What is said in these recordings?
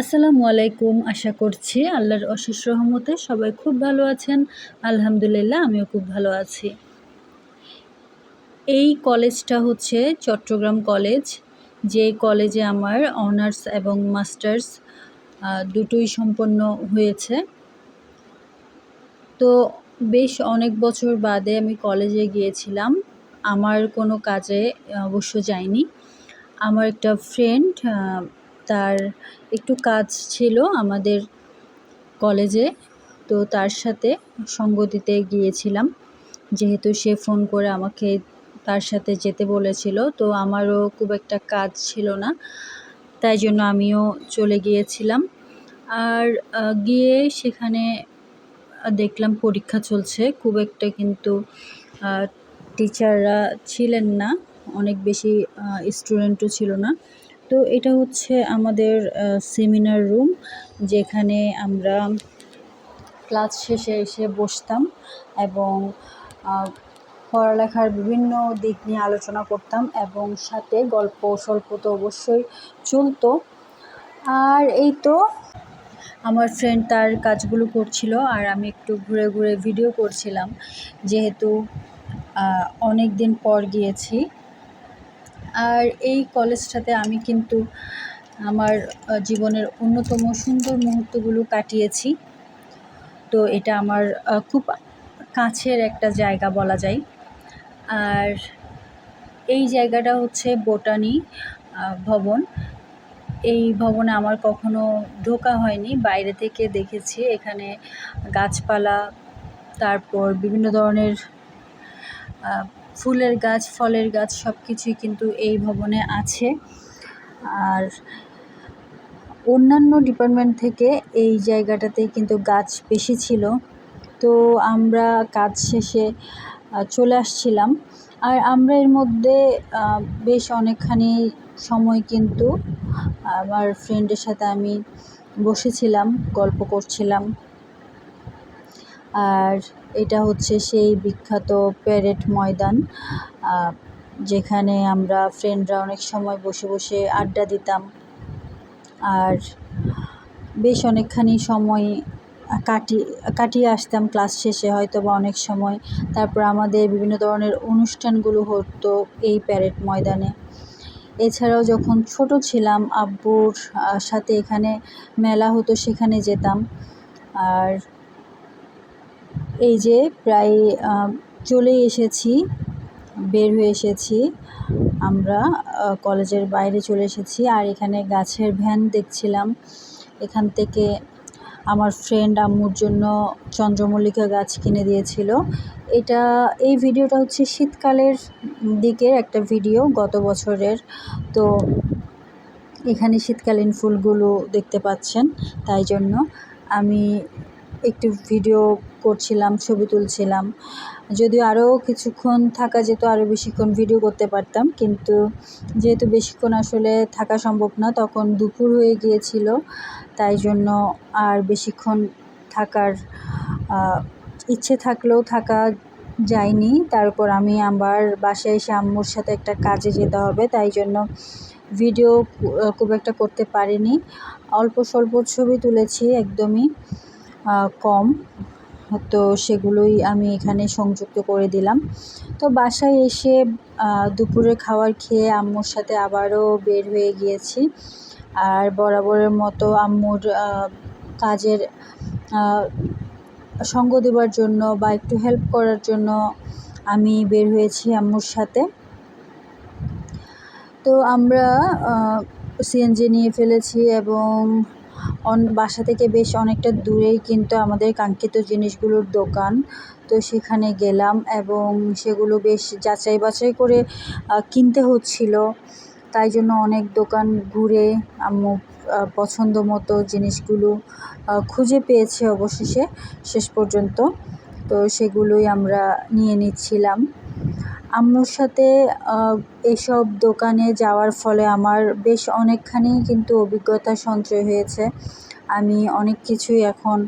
আসসালামু আলাইকুম, আশা করছি আল্লাহর অশেষ রহমতে সবাই খুব ভালো আছেন। আলহামদুলিল্লাহ, আমিও খুব ভালো আছি। এই কলেজটা হচ্ছে চট্টগ্রাম কলেজ, যে কলেজে আমার অনার্স এবং মাস্টার্স দুটোই সম্পন্ন হয়েছে। তো বেশ অনেক বছর বাদে আমি কলেজে গিয়েছিলাম। আমার কোনো কাজে অবশ্য যাইনি। আমার একটা ফ্রেন্ড তার একটু কাজ ছিল আমাদের কলেজে, তো তার সাথে সঙ্গ দিতে গিয়েছিলাম। যেহেতু সে ফোন করে আমাকে তার সাথে যেতে বলেছিল, তো আমারও খুব একটা কাজ ছিল না, তাই জন্য আমিও চলে গিয়েছিলাম। আর গিয়ে সেখানে দেখলাম পরীক্ষা চলছে। খুব একটা কিন্তু টিচাররা ছিলেন না, অনেক বেশি স্টুডেন্টও ছিল না। তো এটা হচ্ছে আমাদের সেমিনার রুম যেখানে আমরা ক্লাস শেষে এসে বসতাম এবং পড়ালেখার বিভিন্ন দিক নিয়ে আলোচনা করতাম এবং সাথে গল্প স্বল্প তো অবশ্যই চলতো। আর এই তো আমার ফ্রেন্ড তার কাজগুলো করছিল আর আমি একটু ঘুরে ঘুরে ভিডিও করছিলাম। যেহেতু অনেক দিন পর গিয়েছি আর এই কলেজটাতে আমি কিন্তু আমার জীবনের অন্যতম সুন্দর মুহূর্তগুলো কাটিয়েছি। তো এটা আমার খুব কাছের একটা জায়গা বলা যায়। আর এই জায়গাটা হচ্ছে বোটানি ভবন। এই ভবনে আমার কখনো ঢোকা হয়নি, বাইরে থেকে দেখেছি। এখানে গাছপালা, তারপর বিভিন্ন ধরনের ফুলের গাছ, ফলের গাছ সব কিছুই কিন্তু এই ভবনে আছে। আর অন্যান্য ডিপার্টমেন্ট থেকে এই জায়গাটাতে কিন্তু গাছ বেশি ছিল। তো আমরা কাজ শেষে চলে আসছিলাম। আর আমরা এর মধ্যে বেশ অনেকখানি সময় কিন্তু আমার ফ্রেন্ডের সাথে আমি বসেছিলাম, গল্প করছিলাম। আর এটা হচ্ছে সেই বিখ্যাত প্যারেড ময়দান যেখানে আমরা ফ্রেন্ডরা অনেক সময় বসে বসে আড্ডা দিতাম। আর বেশ অনেকখানি সময় কাটিয়ে কাটিয়ে আসতাম ক্লাস শেষে হয়তো বা অনেক সময়। তারপর আমাদের বিভিন্ন ধরনের অনুষ্ঠানগুলো হতো এই প্যারেড ময়দানে। এছাড়াও যখন ছোট ছিলাম, আব্বুর সাথে এখানে মেলা হতো, সেখানে যেতাম। আর এই যে প্রায় চলেই এসেছি, বের হয়ে এসেছি। আমরা কলেজের বাইরে চলে এসেছি আর এখানে গাছের ভ্যান দেখছিলাম। এখান থেকে আমার ফ্রেন্ড আম্মুর জন্য চন্দ্রমল্লিকা গাছ কিনে দিয়েছিল। এটা, এই ভিডিওটা হচ্ছে শীতকালের দিকের একটা ভিডিও, গত বছরের। তো এখানে শীতকালীন ফুলগুলো দেখতে পাচ্ছেন, তাই জন্য আমি একটু ভিডিও করছিলাম, ছবি তুলছিলাম। যদিও আরও কিছুক্ষণ থাকা যেত আরও বেশিক্ষণ ভিডিও করতে পারতাম। কিন্তু যেহেতু বেশিক্ষণ আসলে থাকা সম্ভব না, তখন দুপুর হয়ে গিয়েছিল। তাই জন্য আর বেশিক্ষণ থাকার ইচ্ছে থাকলেও থাকা যায়নি। তারপর আমি আবার বাসায় এসে আম্মুর সাথে একটা কাজে যেতে হবে। তাই জন্য ভিডিও খুব একটা করতে পারিনি। অল্প স্বল্প ছবি তুলেছি একদমই। কম। তো সেগুলোই আমি এখানে সংযুক্ত করে দিলাম। তো বাসায় এসে দুপুরে খাবার খেয়ে আম্মুর সাথে আবারও বের হয়ে গিয়েছি। আর বরাবরের মতো আম্মুর কাজের সঙ্গ দেওয়ার জন্য বা একটু হেল্প করার জন্য আমি বের হয়েছি আম্মুর সাথে। তো আমরা সিএনজি নিয়ে ফেলেছি এবং বাসা থেকে বেশ অনেকটা দূরেই কিন্তু আমাদের কাঙ্ক্ষিত জিনিসগুলোর দোকান। তো সেখানে গেলাম এবং সেগুলো বেশ যাচাই বাছাই করে কিনতে হচ্ছিল। তাই জন্য অনেক দোকান ঘুরে আম্মু পছন্দ মতো জিনিসগুলো খুঁজে পেয়েছে অবশেষে, শেষ পর্যন্ত। তো সেগুলোই আমরা নিয়ে নিচ্ছিলাম। আম্মুর সাথে এসব দোকানে যাওয়ার ফলে আমার বেশ অনেকখানি কিন্তু অভিজ্ঞতা সঞ্চয় হয়েছে। আমি অনেক কিছুই এখন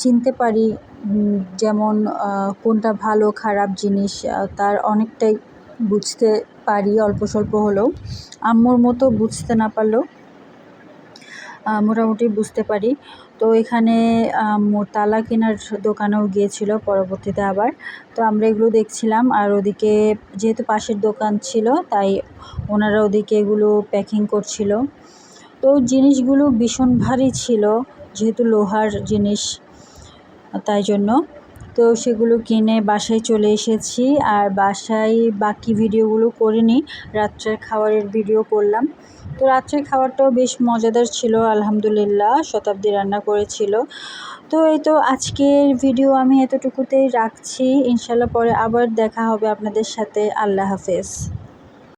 চিনতে পারি যেমন কোনটা ভালো, খারাপ জিনিস তার অনেকটাই বুঝতে পারি, অল্প স্বল্প হলেও। আম্মুর মতো বুঝতে না পারলেও মোটামুটি বুঝতে পারি। তো এখানে তালা কেনার দোকানেও গিয়েছিল পরবর্তীতে আবার। তো আমরা এগুলো দেখছিলাম, আর ওদিকে যেহেতু পাশের দোকান ছিল, তাই ওনারা ওদিকে এগুলো প্যাকিং করছিল। তো জিনিসগুলো ভীষণ ভারী ছিল, যেহেতু লোহার জিনিস, তাই জন্য। তো সেগুলো কিনে বাসায় চলে এসেছি, আর বাসায় বাকি ভিডিওগুলো করিনি, রাত্রের খাবারের ভিডিও করলাম। তো রাত্রের খাবারটাও বেশ মজাদার ছিল, আলহামদুলিল্লাহ, শতাব্দী রান্না করেছিল। তো এই তো আজকের ভিডিও আমি এতটুকুতেই রাখছি। ইনশাল্লাহ পরে আবার দেখা হবে আপনাদের সাথে। আল্লাহ হাফেজ।